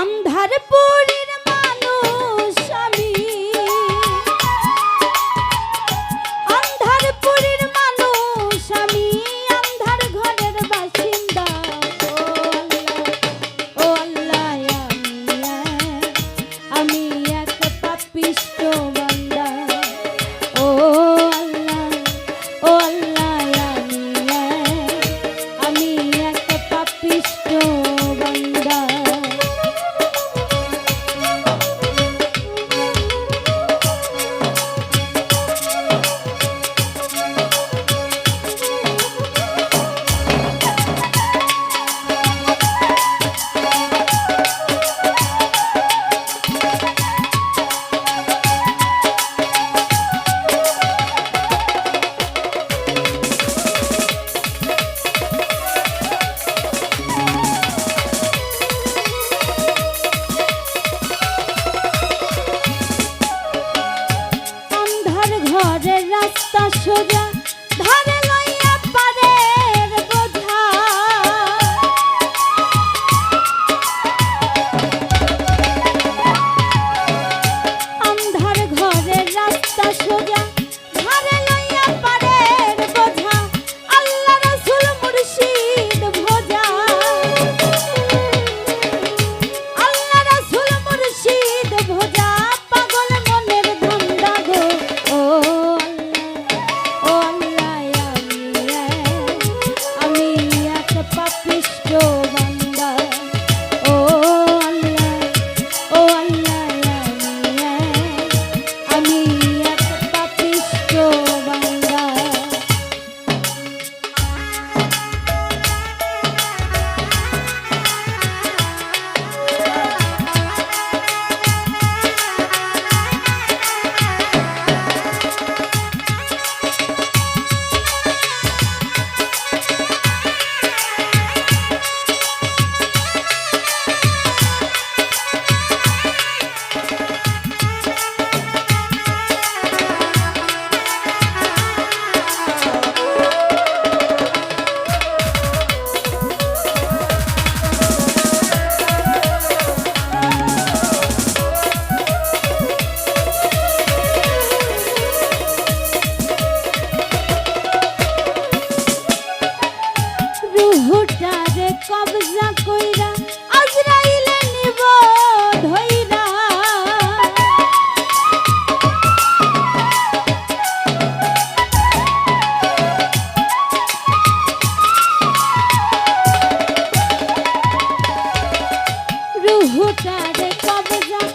অন্ধার পুরী ঘরের রাস্তা সোজা ধারে কবে যাব